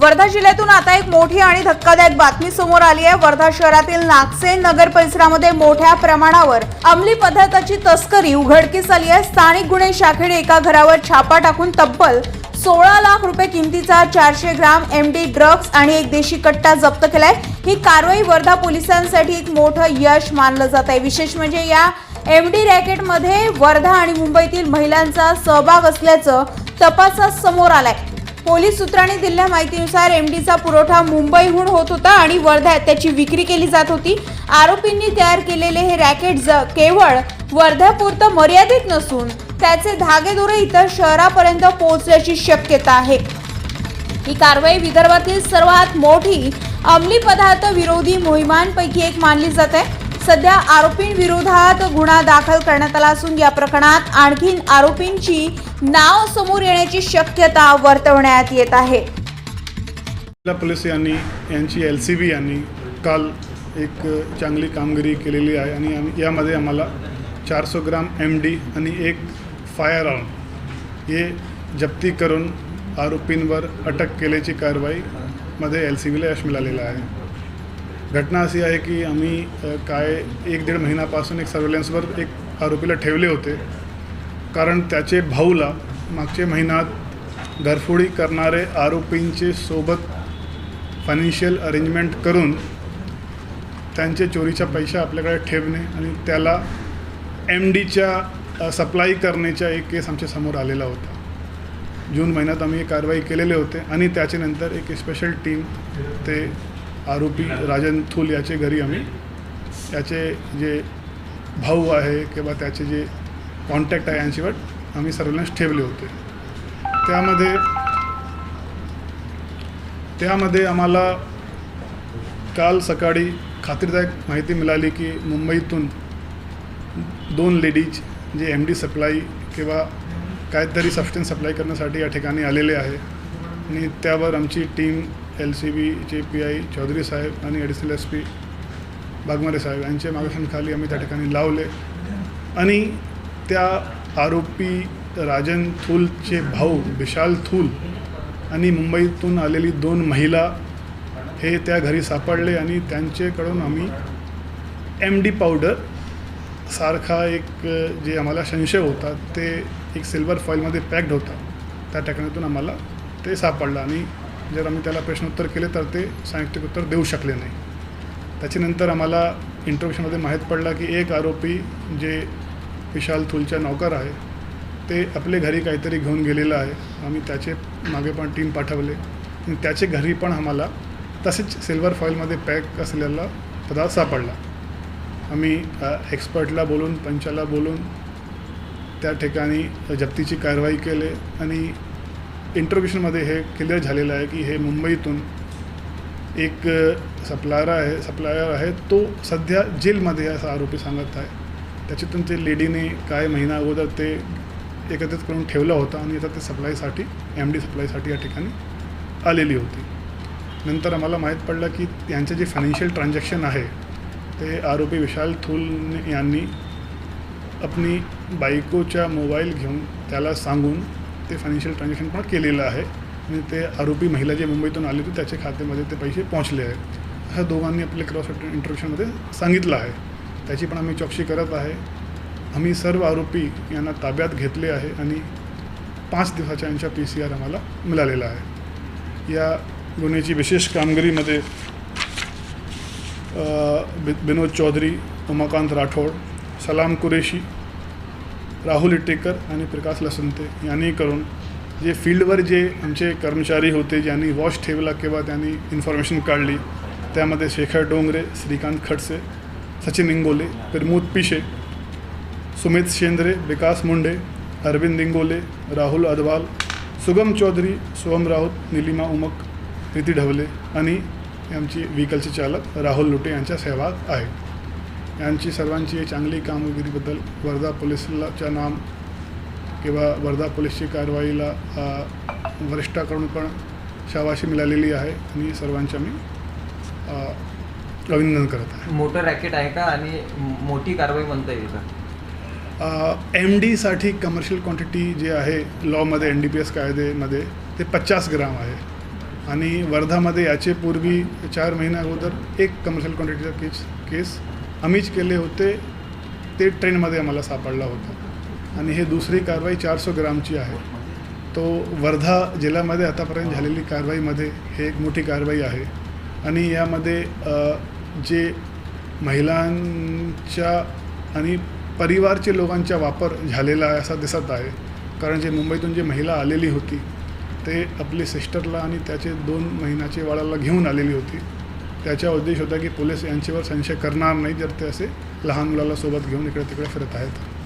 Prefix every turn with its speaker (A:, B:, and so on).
A: वर्धा जिल्ह्यातून आता एक मोठी आणि धक्कादायक बातमी समोर आली आहे. वर्धा शहरातील नागसेन नगर परिसरामध्ये मोठ्या प्रमाणावर अंमली पदार्थाची तस्करी उघडकीस आली आहे. स्थानिक गुन्हे शाखेने एका घरावर छापा टाकून तब्बल सोळा लाख रुपये किमतीचा चारशे ग्राम एम डी ड्रग्ज आणि एक देशी कट्टा जप्त केलाय. ही कारवाई वर्धा पोलिसांसाठी एक मोठं यश मानलं जात आहे. विशेष म्हणजे या एम डी रॅकेटमध्ये वर्धा आणि मुंबईतील महिलांचा सहभाग असल्याचं तपासात समोर आलाय. पोलीस सूत्रांनी दिलेल्या माहितीनुसार एमडीचा पुरवठा मुंबईहून होत होता आणि वर्ध्यात त्याची विक्री केली जात होती. आरोपींनी तयार केलेले हे रॅकेट ज केवळ वर्ध्यापुरतं मर्यादित नसून त्याचे धागेदोरे इतर शहरापर्यंत पोहोचण्याची शक्यता आहे. ही कारवाई विदर्भातील सर्वात मोठी अंमली पदार्थ विरोधी मोहिमांपैकी एक मानली जात. आहे सध्या आरोपींविरोधात गुन्हा दाखल करण्यात आला असून या प्रकरणात आणखी आरोपींची नाव समोर येण्याची शक्यता वर्तवण्यात येत आहे.
B: जिल्हा पोलीस यांनी यांची एल सी बी यांनी काल एक चांगली कामगिरी केलेली आहे आणि आम्ही यामध्ये आम्हाला चारशे ग्राम एम डी आणि एक फायर आर्म हे जप्ती करून आरोपींवर अटक केल्याची कारवाईमध्ये एल सी बीला यश मिळालेलं आहे. घटना अशी आहे की आम्ही काय एक दीड महिन्यापासून एक सर्वेलन्सवर एक आरोपीला ठेवले होते. कारण त्याचे भाऊला मागच्या महिन्यात घरफोडी करणारे आरोपींचे सोबत फायनान्शियल अरेंजमेंट करून त्यांचे चोरीचा पैसा आपल्याकडे ठेवणे आणि त्याला एम डीच्या सप्लाय करण्याचा एक केस आमच्यासमोर आलेला होता. जून महिन्यात आम्ही कारवाई केलेले होते आणि त्याच्यानंतर एक स्पेशल टीम ते आरोपी राजन थूल याचे घरी आम्ही. याचे जे भाऊ आहे किंवा त्याचे जे कॉन्टॅक्ट आहे यांच्यावर आम्ही सर्वेलन्स ठेवले होते. त्यामध्ये त्यामध्ये आम्हाला काल सकाळी खात्रीदायक माहिती मिळाली की मुंबईतून दोन लेडीज जे एम डी सप्लाय किंवा काहीतरी सबस्टन्स सप्लाय करण्यासाठी या ठिकाणी आलेले आहे. आणि त्यावर आमची टीम एल सी बीचे पी आय चौधरी साहेब आणि ॲडिशनल एस पी बागमारे साहेब यांच्या मार्गदर्शनाखाली आम्ही त्या ठिकाणी लावले. आणि त्या आरोपी राजन थूलचे भाऊ विशाल थूल आणि मुंबईतून आलेली दोन महिला हे त्या घरी सापडले आणि त्यांच्याकडून आम्ही एम डी पावडर सारखा एक जे आम्हाला संशय होता ते एक सिल्वर फॉईलमध्ये पॅक्ड होता. त्या ठिकाणातून आम्हाला ते सापडलं आणि जर आम्ही त्याला प्रश्नोत्तर केले तर ते सांयुक्तिक उत्तर देऊ शकले नाही. त्याच्यानंतर आम्हाला इंटरव्ह्यूशनमध्ये माहीत पडला की एक आरोपी जे विशाल थुलच्या नौकर आहे ते आपले घरी काहीतरी घेऊन गेलेलं आहे. आम्ही त्याचे मागे पण टीम पाठवले. आणि त्याचे घरी पण आम्हाला तसेच सिल्वर फॉईलमध्ये पॅक असलेला पदार्थ सापडला. आम्ही एक्सपर्टला बोलून पंचाला बोलून त्या ठिकाणी जप्तीची कारवाई केली आणि इंटरव्ह्यूशनमध्ये हे क्लिअर झालेलं आहे की हे मुंबईतून एक सप्लायर आहे सप्लायर आहे तो सध्या जेलमध्ये असा आरोपी सांगत आहे. त्याच्यातून ते लेडीने काय महिना अगोदर ते एकत्रित करून ठेवला होता आणि आता ते सप्लायसाठी एम डी सप्लायसाठी या ठिकाणी आलेली होती. नंतर आम्हाला माहीत पडलं की यांचे जे फायनान्शियल ट्रान्झॅक्शन आहे ते आरोपी विशाल थूल यांनी आपली बायकोच्या मोबाईल घेऊन त्याला सांगून ते फायनान्शियल ट्रान्झॅक्शन पण केलेलं आहे. आणि ते आरोपी महिला जे मुंबईतून आली होती त्याच्या खात्यामध्ये ते पैसे पोहोचले आहेत. ह्या दोघांनी आपले क्रॉस इंटरव्ह्यूशनमध्ये सांगितलं आहे. त्याची पण आम्ही चौकशी करत आहे. आम्ही सर्व आरोपी यांना ताब्यात घेतले आहे आणि पाच दिवसाच्या यांच्या पी सी आर आम्हाला मिळालेला आहे. या गुन्ह्याची विशेष कामगिरीमध्ये विनोद चौधरी उमाकांत राठोड सलाम कुरेशी राहुल इटेकर आणि प्रकाश लसंते यांनी करून जे फील्डवर जे आमचे कर्मचारी होते ज्यांनी वॉच ठेवला किंवा त्यांनी इन्फॉर्मेशन काढली त्यामध्ये शेखर डोंगरे श्रीकांत खडसे सचिन इंगोले प्रमोद पिशे सुमित शेंद्रे विकास मुंडे अरविंद इंगोले राहुल अदवाल सुगम चौधरी सोहम राऊत निलिमा उमक प्रीती ढवले आणि आमची व्हीकलचे चालक राहुल लुटे यांच्या सहभाग आहे यांची सर्वांची चांगली कामगिरीबद्दल वर्धा पोलिसलाच्या नाम किंवा वर्धा पोलीसची कारवाईला वरिष्ठाकडून पण शाबाशी मिळालेली आहे. आणि सर्वांचे मी अभिनंदन करत आहे.
C: मोठं रॅकेट आहे का? आणि मोठी कारवाई म्हणता येईल का?
B: एम डीसाठी कमर्शियल क्वांटिटी जे आहे लॉमध्ये एन डी पी एस कायद्यामध्ये ते पचास ग्राम आहे. आणि वर्धामध्ये याचे पूर्वी चार महिन्या अगोदर एक कमर्शियल क्वांटिटीचा केस केस आम्हीच केले होते ते ट्रेनमध्ये आम्हाला सापडला होता. आणि हे दुसरी कारवाई चारशे ग्रामची आहे. तो वर्धा जिल्ह्यामध्ये आतापर्यंत झालेली कारवाईमध्ये हे एक मोठी कारवाई आहे. आणि यामध्ये जे महिलांच्या आणि परिवारचे लोकांचा वापर झालेला आहे असा दिसत आहे. कारण जे मुंबईतून जी महिला आलेली होती ते आपली सिस्टरला आणि त्याचे दोन महिन्याचे बाळाला घेऊन आलेली होती. त्याचा उद्देश होता की पोलीस यांच्यावर संशय करणार नाही जर ते असे लहान मुलाला सोबत घेऊन इकडे तिकडे फिरत आहेत.